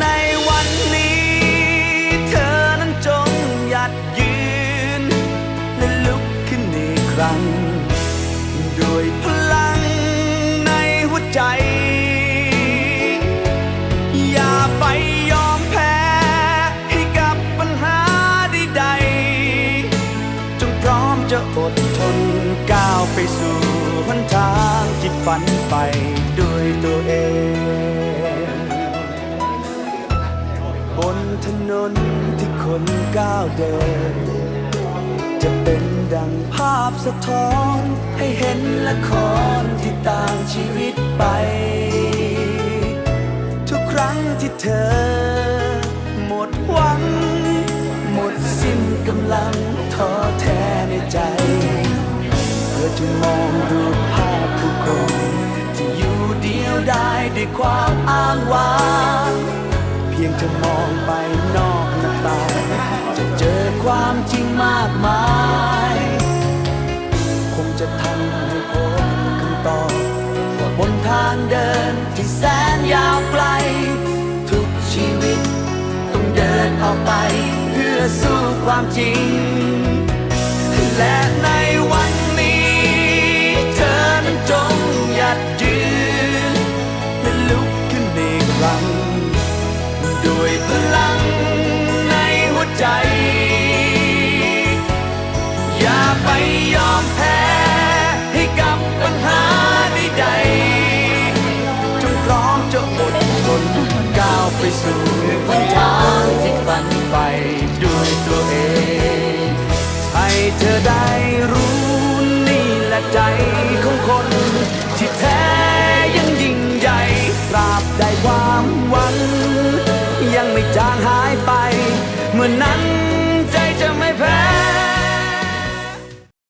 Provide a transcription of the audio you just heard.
ในวันนี้ เธอนั้นจงยัดยืน และลุกขึ้นอีกครั้ง ด้วยพลังในหัวใจ อย่าไปยอมแพ้ ให้กับปัญหาใดๆจงพร้อมจะอดทนก้าวไปสู่หนทางที่ฝันไปด้วยตัวเอง นก้าวเดิน จะเป็นดังภาพสะท้อน ให้เห็นละครที่ต่างชีวิตไป ทุกครั้งที่เธอ หมดหวัง หมดสิ้นกำลังท้อแท้ในใจเธอจะมองดูภาพผู้คนที่อยู่เดียวได้ด้วยความอ้างว้าง จะมองไปนอกหน้าตาจะเจอความจริงมากมาย คงจะทำให้พบคำตอบว่าบนทางเดินที่แสนยาวไกล ทุกชีวิตต้องเดินออกไป เพื่อสู้ความจริง และในวันนี้เธอนั้นจงหยัดยืนและลุกขึ้นอีกครั้ง พลังในหัวใจ อย่าไปยอมแพ้ ให้กับปัญหาใดๆจงพร้อมจะอดทนก้าวไปสู่หนทางที่ฝันไปด้วยตัวเอง ให้เธอได้รู้นี่แหละใจของคน ที่แท้ยังยิ่งใหญ่ตราบใด เมื่อนั้น